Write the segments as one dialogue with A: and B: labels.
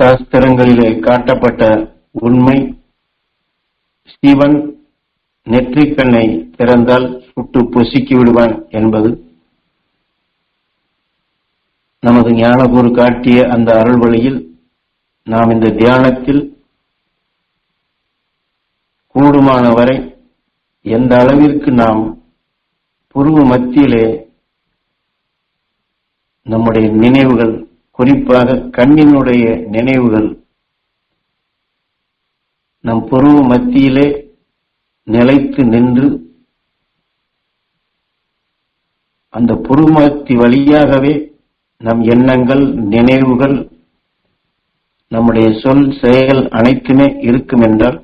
A: சாஸ்திரங்களிலே காட்டப்பட்ட உண்மை. ஸ்டீவன் நெற்றிக்கண்ணை திறந்தால் சுட்டு பொசுக்கி விடுவான் என்பது. நமது ஞானகுரு காட்டிய அந்த அருள் வழியில் நாம் இந்த தியானத்தில் கூடுமான வரை எந்த அளவிற்கு நாம் புருவ மத்தியிலே நம்முடைய நினைவுகள் குறிப்பாக கண்ணினுடைய நினைவுகள். நம் பொருவ மத்தியிலே நிலைத்து நின்று அந்த புருவமத்தி வழியாகவே நம் எண்ணங்கள் நினைவுகள் நம்முடைய சொல் செயல் அனைத்துமே இருக்கும் என்றால்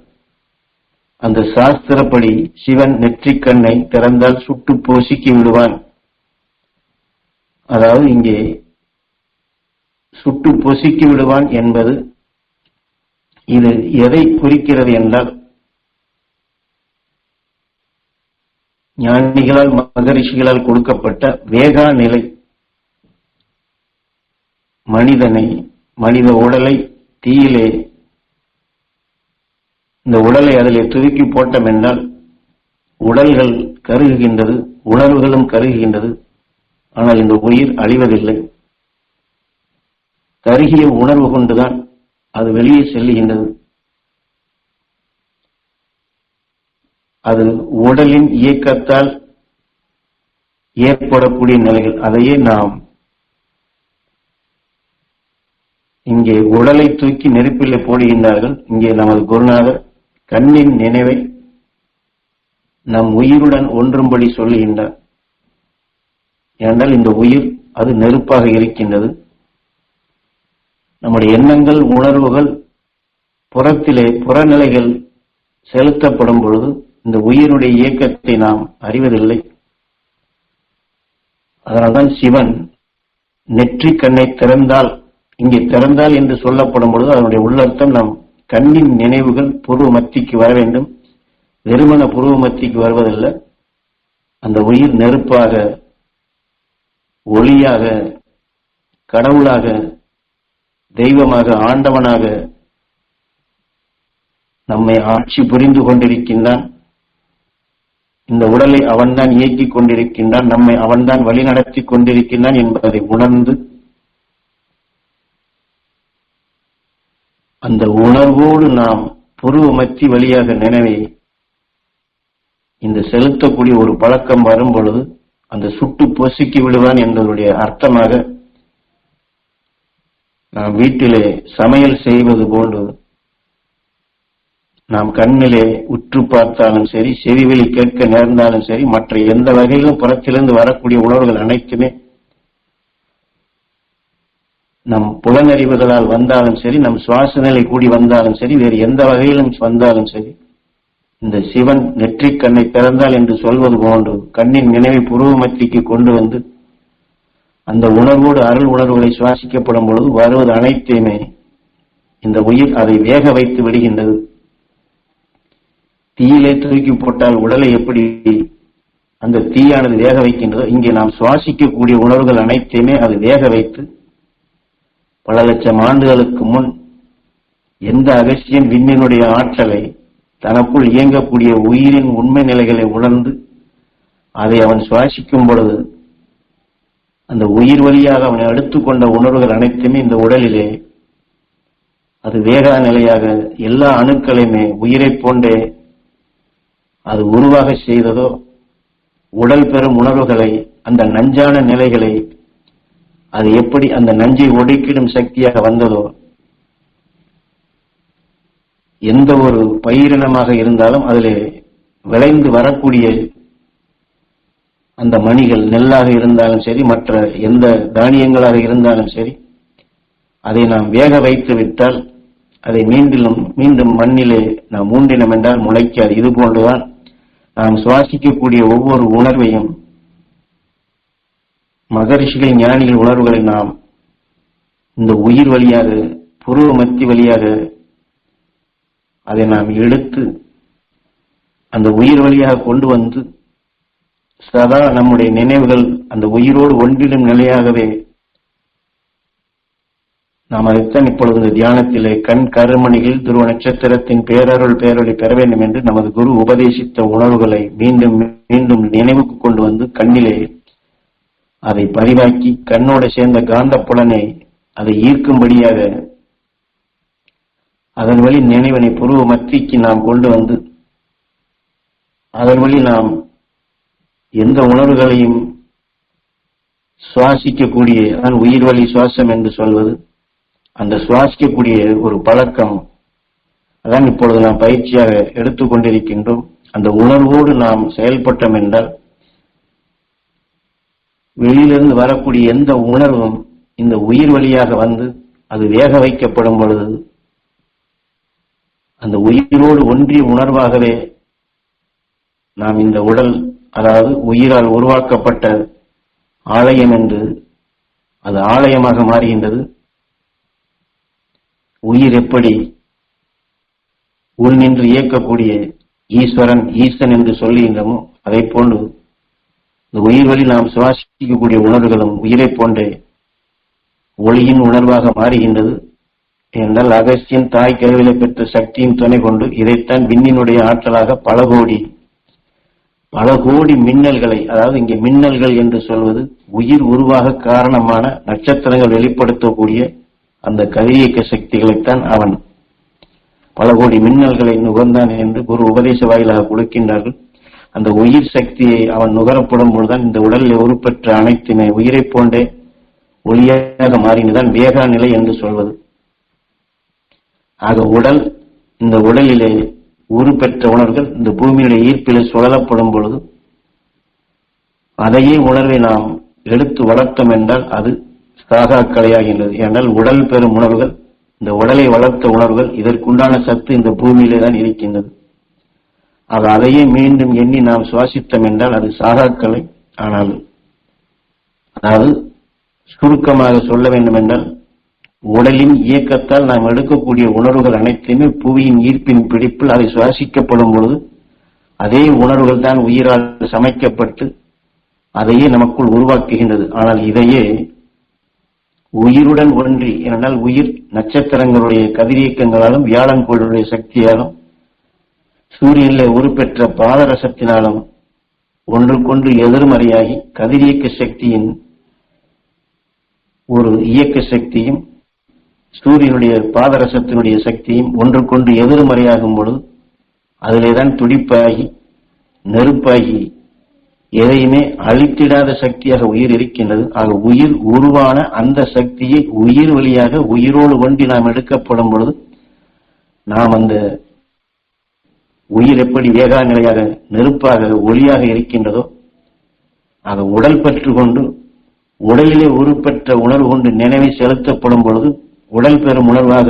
A: அந்த சாஸ்திரப்படி சிவன் நெற்றிக்கண்ணை திறந்தால் சுட்டு போசிக்கி விடுவான். அதாவது இங்கே சுட்டு பொசுக்கி விடுவான் என்பது இது எதை குறிக்கிறது என்றால் ஞானிகளால் மகரிஷிகளால் கொடுக்கப்பட்ட வேகா நிலை மனிதனை மனித உடலை தீயிலே இந்த உடலை அதிலே துருக்கி போட்டோம் என்றால் உடல்கள் கருகுகின்றது உணர்வுகளும் கருகுகின்றது. ஆனால் இந்த உயிர் அழிவதில்லை. கருகிய உணர்வு கொண்டுதான் அது வெளியே செல்லுகின்றது. அது உடலின் இயக்கத்தால் ஏற்படக்கூடிய நிலைகள். அதையே நாம் இங்கே உடலை தூக்கி நெருப்பிலே போடுகின்றார்கள். இங்கே நமது குருநாதர் கண்ணின் நினைவை நம் உயிருடன் ஒன்றும்படி சொல்லுகின்றார். ஏனென்றால் இந்த உயிர் அது நெருப்பாக இருக்கின்றது. நம்முடைய எண்ணங்கள் உணர்வுகள் புறத்திலே புறநிலைகள் செலுத்தப்படும் பொழுது இந்த உயிருடைய இயக்கத்தை நாம் அறிவதில்லை. அதனால்தான் சிவன் நெற்றி கண்ணை திறந்தால் இங்கே திறந்தால் என்று சொல்லப்படும் பொழுது அதனுடைய உள்ளர்த்தம் நம் கண்ணின் நினைவுகள் புருவ மத்திக்கு வர வேண்டும். வெறுமன புருவ மத்திக்கு வருவதில்லை அந்த உயிர் நெருப்பாக ஒளியாக கடவுளாக தெய்வமாக ஆண்டவனாக நம்மை ஆட்சி புரிந்து கொண்டிருக்கின்றான். இந்த உடலை அவன்தான் இயக்கிக் கொண்டிருக்கின்றான். நம்மை அவன்தான் வழிநடத்தி கொண்டிருக்கின்றான் என்பதை உணர்ந்து அந்த உணர்வோடு நாம் புருவமத்தி வழியாக நினைவை இந்த செலுத்தக்கூடிய ஒரு பழக்கம் வரும் பொழுது அந்த சுட்டு பொசுக்கி விடுவான் என்பதனுடைய அர்த்தமாக நாம் வீட்டிலே சமையல் செய்வது போன்று நாம் கண்ணிலே உற்று பார்த்தாலும் சரி செவிவெளி கேட்க நேர்ந்தாலும் சரி மற்ற எந்த வகையிலும் புறத்திலிருந்து வரக்கூடிய உணர்வுகள் அனைத்துமே நம் புலனறிவுகளால் வந்தாலும் சரி நம் சுவாச நிலை கூடி வந்தாலும் சரி வேறு எந்த வகையிலும் வந்தாலும் சரி இந்த சிவன் நெற்றிக் கண்ணை திறந்தால் என்று சொல்வது போன்று கண்ணின் நினைவை புருவமத்திக்கு கொண்டு வந்து அந்த உணர்வோடு அருள் உணர்வுகளை சுவாசிக்கப்படும் பொழுது வருவது அனைத்தையுமே இந்த உயிர் அதை வேக வைத்து விடுகின்றது. தீயிலே தூக்கி போட்டால் உடலை எப்படி அந்த தீயானது வேக வைக்கின்றதோ இங்கே நாம் சுவாசிக்கக்கூடிய உணர்வுகள் அனைத்தையுமே அது வேக வைத்து பல லட்சம் ஆண்டுகளுக்கு முன் எந்த அகசியன் விண்ணினுடைய ஆற்றலை தனக்குள் இயங்கக்கூடிய உயிரின் உண்மை நிலைகளை உணர்ந்து அதை அவன் சுவாசிக்கும் பொழுது அந்த உயிர் வழியாக அவனை எடுத்துக்கொண்ட உணர்வுகள் அனைத்துமே இந்த உடலிலே அது வேகா நிலையாக எல்லா அணுக்களையுமே உயிரை போன்றே அது உருவாக செய்ததோ உடல் பெறும் உணர்வுகளை அந்த நஞ்சான நிலைகளை அது எப்படி அந்த நஞ்சை ஒடுக்கிடும் சக்தியாக வந்ததோ எந்த ஒரு பயிரினமாக இருந்தாலும் அதில் விளைந்து வரக்கூடிய அந்த மணிகள் நெல்லாக இருந்தாலும் சரி மற்ற எந்த தானியங்களாக இருந்தாலும் சரி அதை நாம் வேக வைத்து விட்டால் அதை மீண்டும் மீண்டும் மண்ணிலே நாம் ஊண்டினம் என்றால் முளைக்காது. இது போன்றுதான் நாம் சுவாசிக்கக்கூடிய ஒவ்வொரு உணர்வையும் மகரிஷிகள் ஞானிகள் உணர்வுகளை நாம் இந்த உயிர் வழியாக புருவ மத்தி வழியாக அதை நாம் எடுத்து அந்த உயிர் வழியாக கொண்டு வந்து சதா நம்முடைய நினைவுகள் அந்த உயிரோடு ஒன்றிடும் நிலையாகவே நாம் அதைத்தான் இப்பொழுது இந்த தியானத்திலே கண் கருமணியில் துருவ நட்சத்திரத்தின் பேரருள் பேரொளி பெற வேண்டும் என்று நமது குரு உபதேசித்த உணர்வுகளை மீண்டும் மீண்டும் நினைவுக்கு கொண்டு வந்து கண்ணிலே அதை பதிவாக்கி கண்ணோடு சேர்ந்த காந்த புலனை அதை ஈர்க்கும்படியாக அதன் வழி நினைவனை புருவ மத்திக்கு நாம் கொண்டு வந்து அதன் வழி நாம் எந்த உணர்வுகளையும் சுவாசிக்கக்கூடிய அதான் உயிர் வழி சுவாசம் என்று சொல்வது அந்த சுவாசிக்கக்கூடிய ஒரு பழக்கம் அதான் இப்பொழுது நாம் பயிற்சியாக எடுத்துக்கொண்டிருக்கின்றோம் அந்த உணர்வோடு நாம் செயல்பட்டோம் என்றால் வெளியிலிருந்து வரக்கூடிய எந்த உணர்வும் இந்த உயிர் வழியாக வந்து அது வேக வைக்கப்படும் பொழுது அந்த உயிரோடு ஒன்றிய உணர்வாகவே நாம் இந்த உடல் அதாவது உயிரால் உருவாக்கப்பட்ட ஆலயம் என்று அது ஆலயமாக மாறுகின்றது. உயிர் எப்படி உள் நின்று இயக்கக்கூடிய ஈஸ்வரன் ஈசன் என்று சொல்லுகின்றமோ அதை போன்று இந்த உயிர் வழி நாம் சுவாசிக்கக்கூடிய உணர்வுகளும் உயிரை போன்றே ஒளியின் உணர்வாக மாறுகின்றது. என்றால் அகஸ்தியன் தாய் கருவிலை பெற்ற சக்தியின் துணை கொண்டு இதைத்தான் விண்ணினுடைய ஆற்றலாக பல கோடி பல கோடி மின்னல்களை அதாவது இங்கே மின்னல்கள் என்று சொல்வது உயிர் உருவாக காரணமான நட்சத்திரங்கள் வெளிப்படுத்தக்கூடிய அந்த கதிரியக்க சக்திகளைத்தான் அவன். பல கோடி மின்னல்களை நுகர்ந்தான் என்று ஒரு உபதேச வாயிலாக கொடுக்கின்றார்கள். அந்த உயிர் சக்தியை அவன் நுகரப்படும் பொழுதுதான் இந்த உடலில் உருப்பெற்ற அனைத்தினை உயிரை போன்றே ஒளியாக மாறினதான் வேகா நிலை என்று சொல்வது. ஆக உடல் இந்த உடலிலே உருப்பெற்ற உணர்வுகள் இந்த பூமியுடைய ஈர்ப்பிலே சுழலப்படும் பொழுது அதையே உணர்வை நாம் எடுத்து வளர்த்தோம் என்றால் அது சாகா கலையாகின்றது ஏனால் உடல் பெறும் உணர்வுகள் இந்த உடலை வளர்த்த உணர்வுகள் இதற்குண்டான சத்து இந்த பூமியிலே தான் இருக்கின்றது. அது அதையே மீண்டும் எண்ணி நாம் சுவாசித்தோம் என்றால் அது சாகாக்கலை. ஆனால் அதாவது சுருக்கமாக சொல்ல வேண்டும் என்றால் உடலின் இயக்கத்தால் நாம் எடுக்கக்கூடிய உணர்வுகள் அனைத்துமே புவியின் ஈர்ப்பின் பிடிப்பில் அதை சுவாசிக்கப்படும் பொழுது அதே உணர்வுகள் தான் உயிரால் சமைக்கப்பட்டு அதையே நமக்குள் உருவாக்குகின்றது. ஆனால் இதையே உயிருடன் ஒன்றி ஏனென்றால் உயிர் நட்சத்திரங்களுடைய கதிரியக்கங்களாலும் வியாழன் கோளுடைய சக்தியாலும் சூரியனில் உருப்பெற்ற பாதரசத்தினாலும் ஒன்றுக்கொன்று எதிர்மறையாகி கதிரியக்க சக்தியின் ஒரு இயக்க சக்தியும் சூரியனுடைய பாதரசத்தினுடைய சக்தியும் ஒன்றுக்கொண்டு எதிர்மறையாகும் பொழுது அதிலேதான் துடிப்பாகி நெருப்பாகி எதையுமே அழித்திடாத சக்தியாக உயிர் இருக்கின்றது. ஆக உயிர் உருவான அந்த சக்தியை உயிர் வழியாக உயிரோடு ஒன்றி நாம் எடுக்கப்படும் பொழுது நாம் அந்த உயிர் எப்படி வேகா நிலையாக நெருப்பாக ஒளியாக இருக்கின்றதோ ஆக உடல் பற்று கொண்டு உடலிலே உருப்பெற்ற உணர்வு கொண்டு நினைவை செலுத்தப்படும் பொழுது உடல் பெறும் உணர்வாக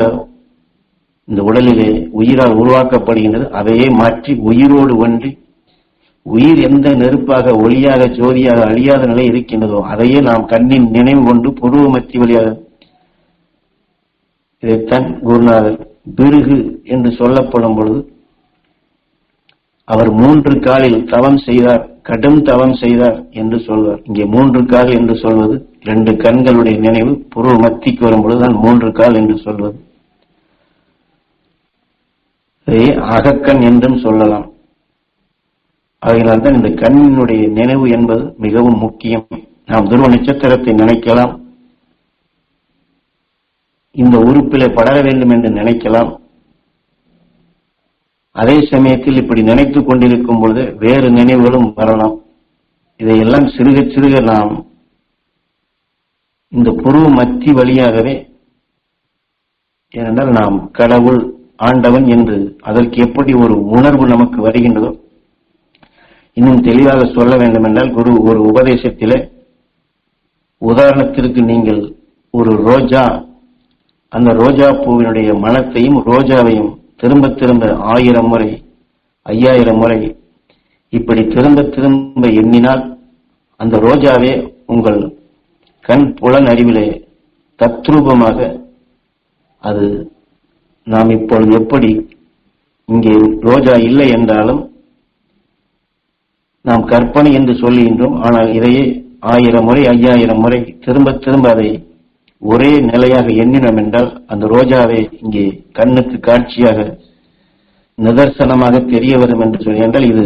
A: இந்த உடலிலே உயிரால் உருவாக்கப்படுகின்றது. அதையே மாற்றி உயிரோடு ஒன்றி உயிர் எந்த நெருப்பாக ஒளியாக ஜோதியாக அழியாத நிலை இருக்கின்றதோ அதையே நாம் கண்ணின் நினைவு கொண்டு புருவ மத்தி வழியாக இதைத்தான் குருநாதர் பிருகு என்று சொல்லப்படும் பொழுது அவர் மூன்று காலில் தவம் செய்தார் கடும் தவம் செய்தார் என்று சொல்வார். இங்கே மூன்று கால் என்று சொல்வது ரெண்டு கண்களுடைய நினைவு புருவ மத்திக்கு வரும்பொழுதுதான் மூன்று கால் என்று சொல்வது. அகக்கண் என்றும் சொல்லலாம். அதனால்தான் இந்த கண்ணினுடைய நினைவு என்பது மிகவும் முக்கியம். நாம் துருவ நட்சத்திரத்தை நினைக்கலாம். இந்த உறுப்பிலே படர வேண்டும் என்று நினைக்கலாம். அதே சமயத்தில் இப்படி நினைத்துக் கொண்டிருக்கும் பொழுது வேறு நினைவுகளும் வரலாம். இதையெல்லாம் சிறுக சிறுக நாம் இந்த புருவ மத்தி வழியாகவே ஏனென்றால் நாம் கடவுள் ஆண்டவன் என்று அதற்கு எப்படி ஒரு உணர்வு நமக்கு வருகின்றதோ இன்னும் தெளிவாக சொல்ல வேண்டும் என்றால் குரு ஒரு உபதேசத்திலே உதாரணத்திற்கு நீங்கள் ஒரு ரோஜா அந்த ரோஜா பூவினுடைய மனத்தையும் ரோஜாவையும் திரும்ப திரும்ப ஆயிரம் முறை ஐயாயிரம் முறை இப்படி திரும்ப திரும்ப எண்ணினால் அந்த ரோஜாவே உங்கள் கண் புலன் அறிவிலே தத்ரூபமாக அது நாம் இப்பொழுது எப்படி இங்கே ரோஜா இல்லை என்றாலும் நாம் கற்பனை என்று சொல்லுகின்றோம். ஆனால் இதையே ஆயிரம் முறை ஐயாயிரம் முறை திரும்ப திரும்ப அதை ஒரே நிலையாக எண்ணினோம் என்றால் அந்த ரோஜாவை இங்கே கண்ணுக்கு காட்சியாக நிதர்சனமாக தெரிய வரும் என்று சொல்லி என்றால் இது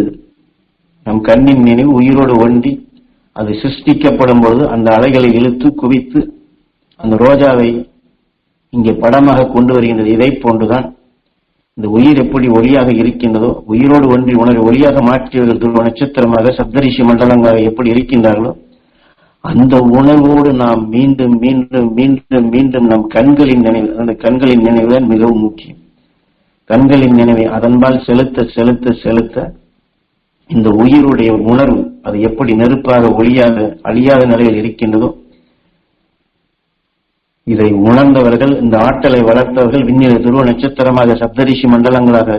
A: நம் கண்ணின் நினைவு உயிரோடு ஒன்றி அது சிருஷ்டிக்கப்படும் பொழுது அந்த அலைகளை இழுத்து குவித்து அந்த ரோஜாவை இங்கே படமாக கொண்டு வருகின்றது. இதை போன்றுதான் இந்த உயிர் எப்படி ஒளியாக இருக்கின்றதோ உயிரோடு ஒன்றி உணர்வு ஒளியாக மாற்றியவர்கள் துருவ நட்சத்திரமாக சப்தரிஷி மண்டலங்களாக எப்படி இருக்கின்றார்களோ அந்த உணர்வோடு நாம் மீண்டும் மீண்டும் மீண்டும் மீண்டும் நம் கண்களின் நினைவு அந்த கண்களின் நினைவு தான் மிகவும் முக்கியம். கண்களின் நினைவை அதன்பால் செலுத்த செலுத்த செலுத்த இந்த உயிருடைய உணர்வு அது எப்படி நெருப்பாக ஒளியாக அழியாத நிலையில் இருக்கின்றதோ இதை உணர்ந்தவர்கள் இந்த ஆற்றலை வளர்த்தவர்கள் விண்ணிலை துருவ நட்சத்திரமாக சப்தரிஷி மண்டலங்களாக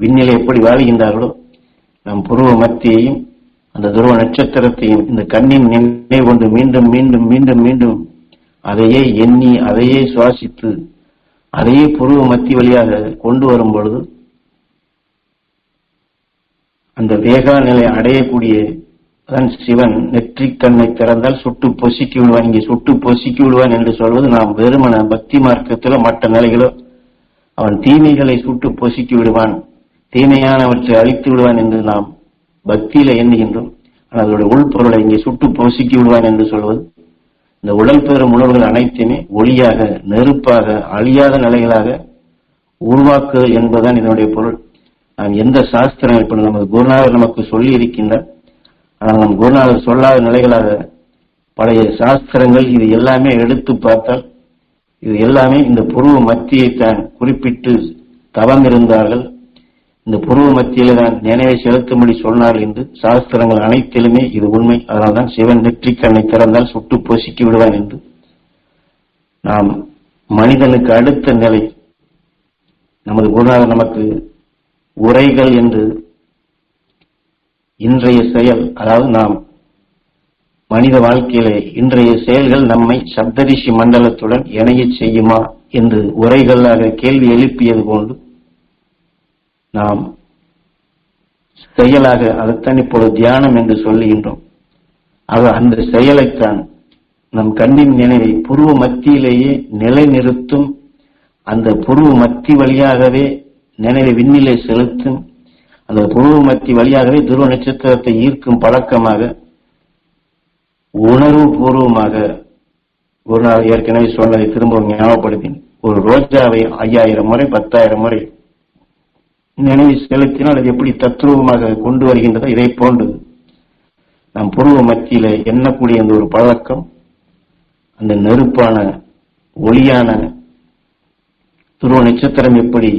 A: விண்ணிலை எப்படி வாழ்கின்றார்களோ நம் புருவ மத்தியையும் அந்த துருவ நட்சத்திரத்தையும் இந்த கண்ணின் நினைவு கொண்டு மீண்டும் மீண்டும் மீண்டும் மீண்டும் அதையே எண்ணி அதையே சுவாசித்து அதையே புருவ மத்தி வழியாக கொண்டு வரும் பொழுது அந்த வேகா நிலை அடையக்கூடிய அதான் சிவன் நெற்றிக் கண்ணை திறந்தால் சுட்டு பொசுக்கி விடுவான். இங்கே சுட்டு பொசுக்கி விடுவான் என்று சொல்வது நாம் வெறுமன பக்தி மார்க்கத்திலோ மற்ற நிலைகளோ அவன் தீமைகளை சுட்டு பொசுக்கி விடுவான். தீமையானவற்றை அழித்து விடுவான் என்று நாம் பக்தியில எண்ணுகின்றோம். ஆனால் அதோடைய உள்பொருளை இங்கே சுட்டு பொசுக்கி விடுவான் என்று சொல்வது இந்த உடல் பெறும் உணர்வுகள் அனைத்துமே ஒளியாக நெருப்பாக அழியாத நிலைகளாக உருவாக்குதல் என்பதுதான் இதனுடைய பொருள். நாம் எந்த சாஸ்திரம் இப்ப நமது குருநாதர் நமக்கு சொல்லி இருக்கின்றார் நம் குருநாதர் சொல்லாத நிலைகளாக பழைய சாஸ்திரங்கள் இது எல்லாமே எடுத்து பார்த்தால் இது எல்லாமே இந்த புருவ மத்தியை தான் குறிப்பிட்டு தவம் இருந்தார்கள் இந்த புருவ மத்தியில தான் நினைவை செலுத்தும்படி சொன்னார்கள் என்று சாஸ்திரங்கள் அனைத்திலுமே இது உண்மை. அதனால்தான் சிவன் நெற்றிக்கண்ணை திறந்தால் சுட்டு பொசுக்கி விடுவான் என்று. நாம் மனிதனுக்கு அடுத்த நிலை நமது குருநாதர் நமக்கு உரைகள் என்று இன்றைய செயல் அதாவது நாம் மனித வாழ்க்கையிலே இன்றைய செயல்கள் நம்மை சப்தரிஷி மண்டலத்துடன் இணையச் செய்யுமா என்று உரைகளாக கேள்வி எழுப்பியது போன்று நாம் செயலாக அதைத்தான் இப்பொழுது தியானம் என்று சொல்லுகின்றோம். ஆக அந்த செயலைத்தான் நம் கண்ணின் நினைவை புருவ மத்தியிலேயே நிலைநிறுத்தும் அந்த புருவ மத்தி வழியாகவே நினைவை விண்ணிலே செலுத்தும் அந்த புருவ மத்தி வழியாகவே துருவ நட்சத்திரத்தை ஈர்க்கும் பழக்கமாக உணர்வு பூர்வமாக ஒரு நாள் ஏற்கனவே சொன்னதை திரும்பவும் ஞாபகப்படுத்தினேன். ஒரு ரோஜாவை ஐயாயிரம் முறை பத்தாயிரம் முறை நினைவு செலுத்தினால் அது எப்படி தத்ரூபமாக கொண்டு வருகின்றதோ இதை போன்று நம் புருவ மத்தியில எண்ணக்கூடிய அந்த ஒரு பழக்கம் அந்த நெருப்பான ஒளியான துருவ நட்சத்திரம் எப்படி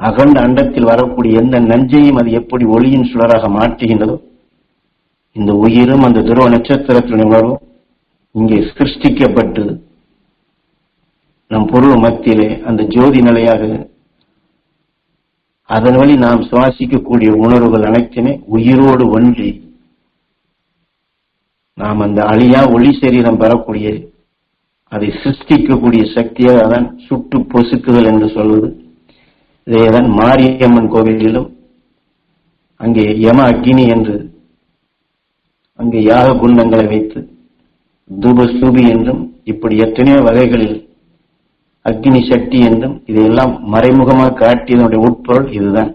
A: அகண்ட அண்டத்தில் வரக்கூடிய எந்த நஞ்சையும் அது எப்படி ஒளியின் சுடராக மாற்றுகின்றதோ இந்த உயிரும் அந்த துருவ நட்சத்திரத்தின் உணர்வும் இங்கே சிருஷ்டிக்கப்பட்டு நம் பொருள் மத்தியிலே அந்த ஜோதி நிலையாக அதன் வழி நாம் சுவாசிக்கக்கூடிய உணர்வுகள் அனைத்துமே உயிரோடு ஒன்றி நாம் அந்த அழியா ஒளி சரீரம் பெறக்கூடிய அதை சிருஷ்டிக்கக்கூடிய சக்தியாக அதான் சுட்டு பொசுக்குதல் என்று சொல்வது. இதேதான் மாரியம்மன் கோவிலிலும் அங்கே யம அக்னி என்று அங்கே யாக குண்டங்களை வைத்து தூப ஸ்தூபி என்றும் இப்படி எத்தனையோ வகைகளில் அக்னி சக்தி என்றும் இதையெல்லாம் மறைமுகமாக காட்டியதனுடைய உட்பொருள் இதுதான்.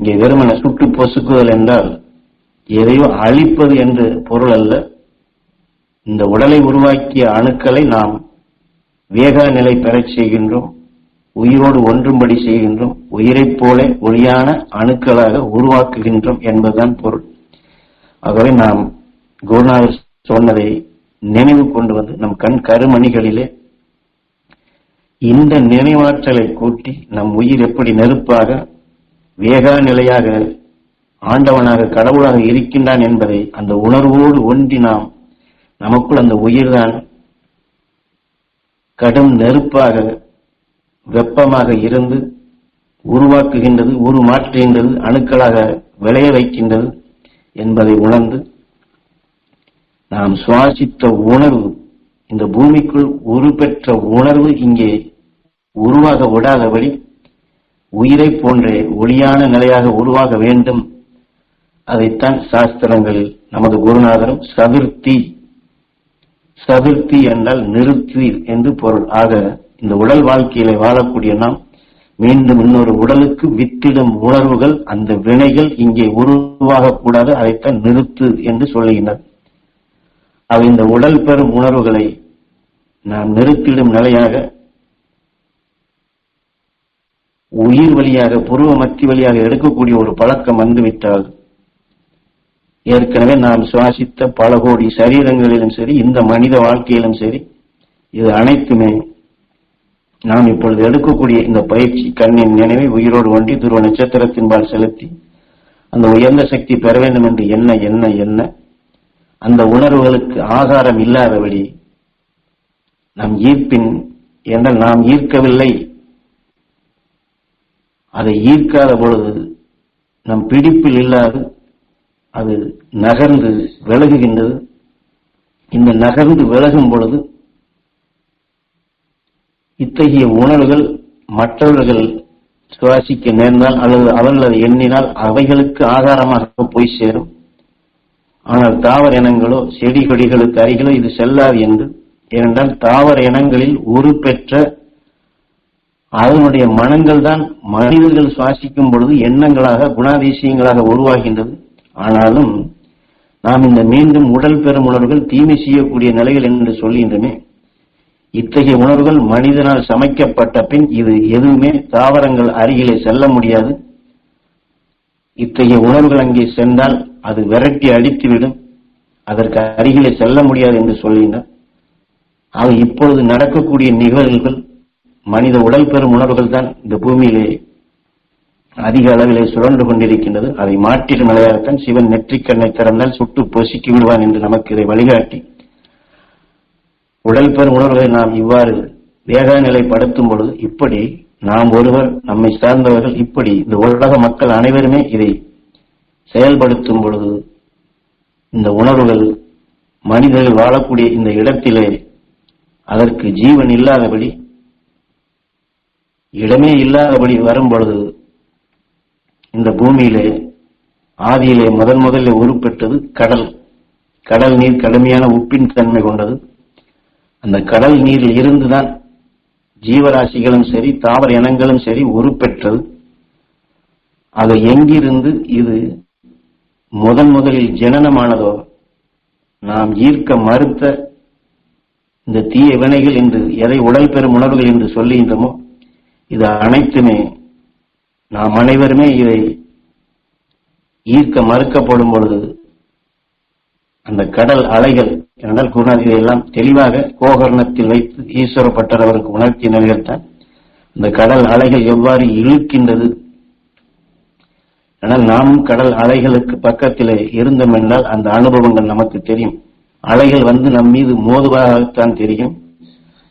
A: இங்கே வெறுமன சுட்டு பொசுக்குதல் என்றால் எதையோ அழிப்பது என்று பொருள் அல்ல. இந்த உடலை உருவாக்கிய அணுக்களை நாம் வேக நிலை பெறச் செய்கின்றோம். உயிரோடு ஒன்றும்படி செய்கின்றோம் உயிரைப் போல ஒளியான அணுக்களாக உருவாக்குகின்றோம் என்பதுதான் பொருள். ஆகவே நாம் குருநாதர் சொன்னதை நினைவு கொண்டு வந்து நம் கண் கருமணிகளிலே இந்த நினைவாற்றலை கூட்டி நம் உயிர் எப்படி நெருப்பாக வேகா நிலையாக ஆண்டவனாக கடவுளாக இருக்கின்றான் என்பதை அந்த உணர்வோடு ஒன்றி நாம் நமக்குள் அந்த உயிர்தான் கடும் நெருப்பாக வெப்பமாக இருந்து உருவாக்குகின்றது உருமாற்றுகின்றது அணுக்களாக விளைய வைக்கின்றது என்பதை உணர்ந்து நாம் சுவாசித்த உணர்வு இந்த பூமிக்குள் உருப்பெற்ற உணர்வு இங்கே உருவாக விடாதபடி உயிரை போன்ற ஒளியான நிலையாக உருவாக வேண்டும். அதைத்தான் சாஸ்திரங்களில் நமது குருநாதரும் சதுர்த்தி சதுர்த்தி என்றால் நிறுத்தி என்று பொருள். ஆக இந்த உடல் வாழ்க்கையில வாழக்கூடிய நாம் மீண்டும் இன்னொரு உடலுக்கு வித்திடும் உணர்வுகள் அந்த வினைகள் இங்கே உருவாகக்கூடாது அதைத்தான் நிறுத்து என்று சொல்லுகின்றனர் அவை இந்த உடல் பெறும் உணர்வுகளை நாம் நிறுத்திடும் நிலையாக உயிர் வழியாக புருவ மத்தி வழியாக எடுக்கக்கூடிய ஒரு பழக்கம் வந்துவிட்டால் ஏற்கனவே நாம் சுவாசித்த பல கோடி சரீரங்களிலும் சரி இந்த மனித வாழ்க்கையிலும் சரி இது அனைத்துமே நாம் இப்பொழுது எடுக்கக்கூடிய இந்த பயிற்சி கண்ணின் நினைவை உயிரோடு ஒன்றி துருவ நட்சத்திரத்தின்பால் செலுத்தி அந்த உயர்ந்த சக்தி பெற வேண்டும் என்று என்ன என்ன என்ன? அந்த உணர்வுகளுக்கு ஆகாரம் இல்லாதபடி நம் ஈர்ப்பின் என்றால் நாம் ஈர்க்கவில்லை. அதை ஈர்க்காத பொழுது நம் பிடிப்பில் இல்லாது அது நகர்ந்து விலகுகின்றது. இந்த நகர்ந்து விலகும் பொழுது இத்தகைய உணர்வுகள் மற்றவர்கள் சுவாசிக்க நேர்ந்தால் அல்லது அவர்கள் அதை எண்ணினால் அவைகளுக்கு ஆதாரமாக போய் சேரும். ஆனால் தாவர இனங்களோ செடி கொடிகளுக்கு அருகிலோ இது செல்லாது என்று. ஏனென்றால் தாவர இனங்களில் உரு பெற்ற அதனுடைய மனங்கள் தான் மனிதர்கள் சுவாசிக்கும் பொழுது எண்ணங்களாக குணாதிசயங்களாக உருவாகின்றது. ஆனாலும் நாம் இந்த மீண்டும் உடல் பெறும் உணர்வுகள் தீமை செய்யக்கூடிய நிலைகள் என்று சொல்கின்றமே இத்தகைய உணர்வுகள் மனிதனால் சமைக்கப்பட்ட பின் இது எதுவுமே தாவரங்கள் அருகிலே செல்ல முடியாது. இத்தகைய உணர்வுகள் அங்கே சென்றால் அது விரட்டி அடித்துவிடும். அதற்கு அருகிலே செல்ல முடியாது என்று சொல்லினார். ஆக இப்பொழுது நடக்கக்கூடிய நிகழ்வுகள் மனித உடல் பெறும் உணர்வுகள் தான் இந்த பூமியிலே அதிக அளவிலே சுழன்று கொண்டிருக்கின்றது. அதை மாற்றிடும் நிலையாகத்தான் சிவன் நெற்றிக்கண்ணை திறந்தால் சுட்டு பொசுக்கி விடுவான் என்று நமக்கு இதை வழிகாட்டி உடல் பெறும் உணர்வுகளை நாம் இவ்வாறு வேக நிலைப்படுத்தும் பொழுது இப்படி நாம் ஒருவர் நம்மை சார்ந்தவர்கள் இப்படி இந்த உலக மக்கள் அனைவருமே இதை செயல்படுத்தும் பொழுது இந்த உணர்வுகள் மனிதர்கள் வாழக்கூடிய இந்த இடத்திலே அதற்கு ஜீவன் இல்லாதபடி இடமே இல்லாதபடி வரும் பொழுது இந்த பூமியிலே ஆதியிலே முதன் முதலில் உருப்பெற்றது கடல். கடல் நீர் கடுமையான உப்பின் தன்மை கொண்டது. அந்த கடல் நீரில் இருந்துதான் ஜீவராசிகளும் சரி தாவர இனங்களும் சரி உருப்பெற்றது. அது எங்கிருந்து இது முதன் முதலில் ஜனனமானதோ நாம் ஈர்க்க மறுத்த இந்த தீய வினைகள் என்று எதை உடல் பெறும் உணர்வுகள் என்று சொல்லுகின்றமோ இது அனைத்துமே நாம் அனைவருமே இதை ஈர்க்க மறுக்கப்படும் பொழுது அந்த கடல் அலைகள் என்றால் குருநாதிகளை எல்லாம் தெளிவாக கோகர்ணத்தில் வைத்து ஈஸ்வரப்பட்டர் அவருக்கு உணர்த்திய நிலைகள் இந்த கடல் அலைகள் எவ்வாறு இழுக்கின்றது? ஆனால் நாம் கடல் அலைகளுக்கு பக்கத்தில் இருந்தோம் என்றால் அந்த அனுபவங்கள் நமக்கு தெரியும். அலைகள் வந்து நம் மீது மோதுவதாகத்தான் தெரியும்.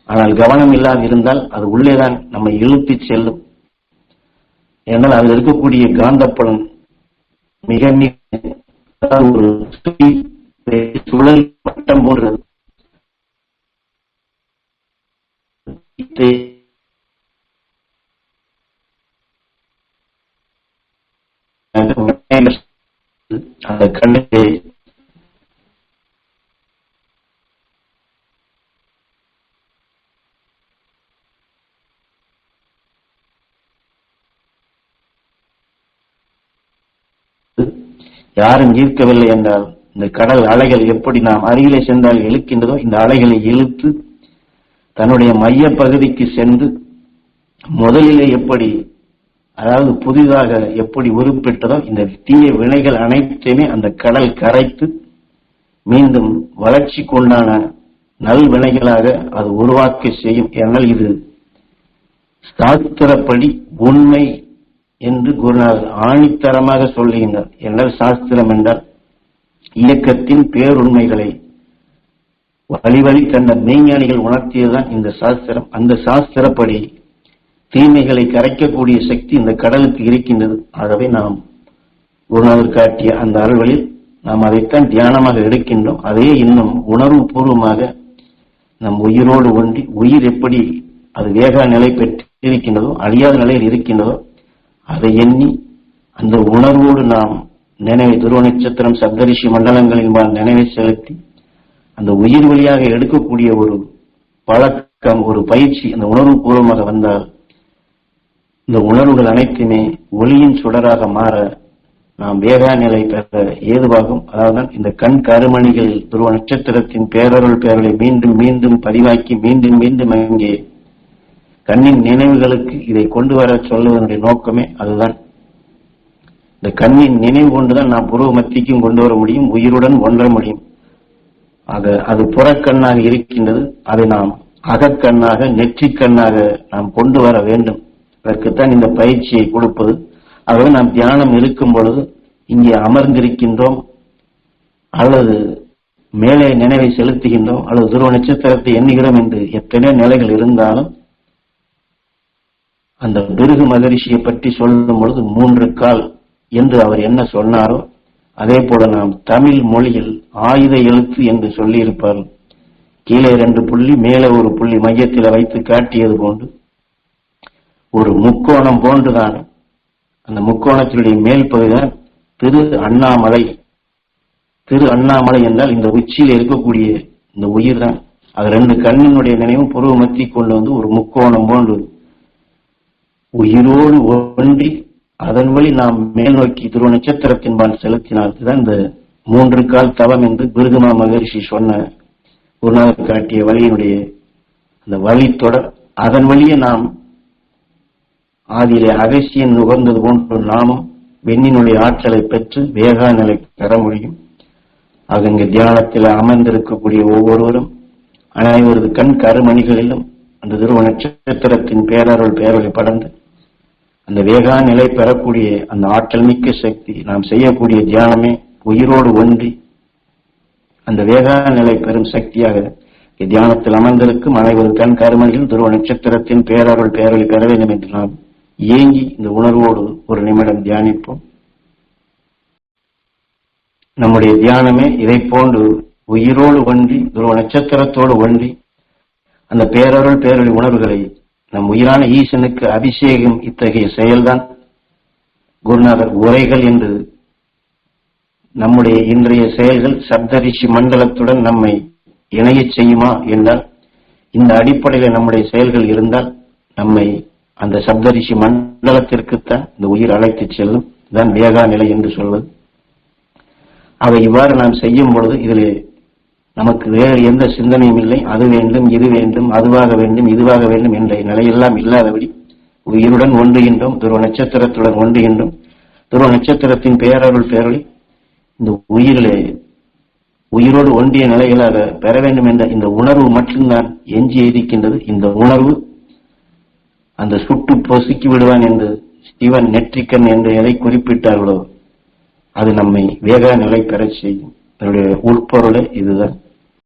A: ஆனால் கவனம் இல்லாது இருந்தால் அது உள்ளேதான் நம்மை இழுத்து செல்லும். ஏனால் அதில் இருக்கக்கூடிய காந்தப்படம் மிக மிக ஒரு சுழல் வட்டம் போன்றது அந்த கண்ணுக்கு யாரும் ஈர்க்கவில்லை என்றால் இந்த கடல் அலைகள் எப்படி நாம் அருகிலே சென்றால் இழுக்கின்றதோ இந்த அலைகளை இழுத்து தன்னுடைய மைய பகுதிக்கு சென்று முதலிலே எப்படி அதாவது புதிதாக எப்படி உருப்பெற்றதோ இந்த தீய வினைகள் அனைத்தையுமே அந்த கடல் கரைத்து மீண்டும் வளர்ச்சிக்குண்டான நல் வினைகளாக அது உருவாக்க செய்யும். ஏனால் இது சாஸ்திரப்படி உண்மை என்று குருநாதர் ஆணித்தரமாக சொல்லுகின்றார். என்றால் சாஸ்திரம் என்றால் இயக்கத்தின் பேருண்மைகளை வழிவழி கண்ட மெய்ஞானிகள் உணர்த்தியதுதான் இந்த சாஸ்திரம். அந்த சாஸ்திரப்படி தீமைகளை கரைக்கக்கூடிய சக்தி இந்த கடலுக்கு இருக்கின்றது. ஆகவே நாம் குருநாதர் காட்டிய அந்த அருள்களில் நாம் அதைத்தான் தியானமாக எடுக்கின்றோம். அதே இன்னும் உணர்வு பூர்வமாக நம் உயிரோடு ஒன்றி உயிர் எப்படி அது வேக நிலை பெற்றிருக்கின்றதோ அழியாத நிலையில் இருக்கின்றதோ அதை எண்ணி அந்த உணர்வோடு நாம் நினைவை துருவ நட்சத்திரம் சப்தரிஷி மண்டலங்களின் நினைவை செலுத்தி அந்த உயிர் வழியாக எடுக்கக்கூடிய ஒரு பழக்கம் ஒரு பயிற்சி அந்த உணர்வு பூர்வமாக வந்தால் இந்த உணர்வுகள் அனைத்துமே ஒளியின் சுடராக மாற நாம் வேகா நிலை பெற ஏதுவாகும். அதாவது இந்த கண் கருமணிகள் துருவ நட்சத்திரத்தின் பேரருள் பேரலை மீண்டும் மீண்டும் பதிவாக்கி மீண்டும் மீண்டும் அங்கே கண்ணின் நினைவுகளுக்கு இதை கொண்டு வர சொல்லுவதனுடைய நோக்கமே அதுதான். இந்த கண்ணின் நினைவு கொண்டுதான் நாம் புருவ மத்திக்கும் கொண்டு வர முடியும் உயிருடன் ஒன்ற முடியும். ஆக அது புறக்கண்ணாக இருக்கின்றது. அதை நாம் அகக்கண்ணாக நெற்றிக்கண்ணாக நாம் கொண்டு வர வேண்டும். அதற்குத்தான் இந்த பயிற்சியை கொடுப்பது. ஆகவே நாம் தியானம் இருக்கும் பொழுது இங்கே அமர்ந்திருக்கின்றோம். அல்லது மேலே நினைவை செலுத்துகின்றோம். அல்லது துருவ நட்சத்திரத்தை எண்ணுகிறோம் என்று எத்தனை நிலைகள் இருந்தாலும் அந்த பிருகு மகரிஷியை பற்றி சொல்லும் பொழுது மூன்று கால் என்று அவர் என்ன சொன்னாரோ அதே போல நாம் தமிழ் மொழியில் ஆயுத எழுத்து என்று சொல்லியிருப்பார். கீழே ரெண்டு புள்ளி மேலே ஒரு புள்ளி மையத்தில் வைத்து காட்டியது போன்று. ஒரு முக்கோணம் போன்றுதான். அந்த முக்கோணத்தினுடைய மேல் பகுதிதான் திரு அண்ணாமலை. திரு அண்ணாமலை என்றால் இந்த உச்சியில் இருக்கக்கூடிய இந்த உயிர் தான் அது ரெண்டு கண்ணினுடைய நினைவும் புருவமத்தி கொண்டு வந்து ஒரு முக்கோணம் போன்று உயிரோடு ஒன்றி அதன் வழி நாம் மேல் நோக்கி துருவ நட்சத்திரத்தின்பால் செலுத்தினால்தான் இந்த மூன்று கால் தவம் என்று பிருதுமா மகரிஷி சொன்ன குருநாதர் காட்டிய வழியினுடைய அந்த வழி தொடர். அதன் வழியே நாம் ஆதியிலே அகசியன் நுகர்ந்தது போன்ற நாமும் வெண்ணினுடைய ஆற்றலை பெற்று வேகா நிலை பெற முடியும். ஆக இங்கு தியானத்தில் அமர்ந்திருக்கக்கூடிய ஒவ்வொருவரும் அனைவரது கண் கருமணிகளிலும் அந்த துருவ நட்சத்திரத்தின் பேரருள் பேரொழி படர்ந்து அந்த வேகா நிலை பெறக்கூடிய அந்த ஆற்றல் மிக்க சக்தி நாம் செய்யக்கூடிய தியானமே உயிரோடு ஒன்றி அந்த வேகா நிலை பெறும் சக்தியாக தியானத்தில் அமர்ந்திருக்கும் அனைவரும் கண் கருமணிகள் துருவ நட்சத்திரத்தின் பேரருள் பேரொழி பெற வேண்டும் என்று நாம் ஏங்கி இந்த உணர்வோடு ஒரு நிமிடம் தியானிப்போம். நம்முடைய தியானமே இதை போன்று உயிரோடு ஒன்றி துருவ நட்சத்திரத்தோடு ஒன்றி அந்த பேரருள் பேரொழி உணர்வுகளை நம் உயிரான ஈசனுக்கு அபிஷேகம் இத்தகைய செயல்தான். குருநாதர் உரைகள் என்று நம்முடைய இன்றைய செயல்கள் சப்தரிஷி மண்டலத்துடன் நம்மை இணையச் செய்யுமா என்றால் இந்த அடிப்படையில் நம்முடைய செயல்கள் இருந்தால் நம்மை அந்த சப்தரிஷி மண்டலத்திற்குத்தான் இந்த உயிர் அழைத்துச் செல்லும். தான் வேகா நிலை என்று சொல்வது. அவை இவ்வாறு நாம் செய்யும் பொழுது இதில் நமக்கு வேறு எந்த சிந்தனையும் இல்லை. அது வேண்டும் இது வேண்டும் அதுவாக வேண்டும் இதுவாக வேண்டும் என்ற நிலையெல்லாம் இல்லாதபடி உயிருடன் ஒன்றுகின்றோம் துருவ நட்சத்திரத்துடன் ஒன்றுகின்றோம். துருவ நட்சத்திரத்தின் பேரருள் பேரொழி இந்த உயிரிலே உயிரோடு ஒன்றிய நிலைகளாக பெற வேண்டும் என்ற இந்த உணர்வு மட்டும்தான் எஞ்சி இருக்கின்றது. இந்த உணர்வு அந்த சுட்டு பொசுக்கி விடுவான் என்று ஸ்டீவன் நெற்றிக்கன் என்று எதை குறிப்பிட்டார்களோ அது நம்மை வேக நிலை பெறச் செய்யும். அதனுடைய உட்பொருளே இதுதான்.